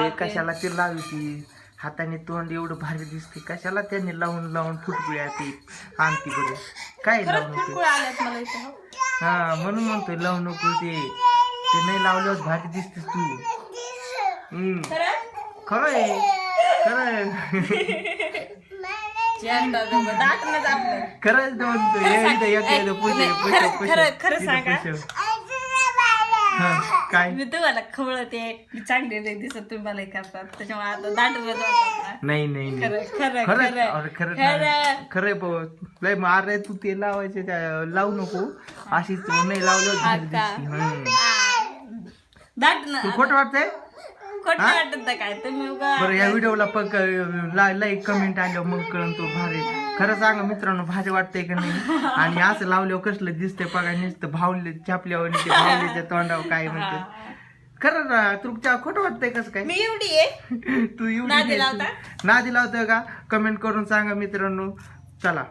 अरे. कशाला ते लावती? हाताने तोंड एवढं भारी दिसते. कशाला त्यांनी लावून लावून फुटकुळ्या ते? आणती बरं काय लावू इथं. हो. म्हणून म्हणतोय लावू नको ते ते नाही लावल्यावर भारी दिसतेस तू. हम्म. खरं? खरं आहे खरं खरंच म्हणतोय. हे खरं- पुढे सांगा. काय? मी तुम्हाला खवळते मी चांगली नाही दिसत तुम्ही मला हे करतात त्याच्यामुळे आता दाटणं जातात नाही नाही नाही. खरं खरं खरं खरं. अरे खरं खरं. खरं. भाऊ. लय मार तू ते लावायचे त्या- लावू नको. अशीच नाही लावलं. दाटणं तू खोटं वाटतंय? खोटं वाटत नाही काय? तुम्ही उगा बरं या व्हिडिओला पक लाईक कमेंट आल्यावर मग कळण तो भारी. खरं सांगा मित्रांनो भारी वाटतंय का नाही? आणि असं लावल्यावर कसलं दिसतंय बघा नुसतं भावले छापल्यावर आणि ते भावलेच्या तोंडावर काय म्हणते. खरं ना तुमच्या खोटं वाटतंय कसं काय? मी एवढी आहे? तू एवढी नादी. लावता? नादी लावतोय का? कमेंट करून सांगा मित्रांनो. चला.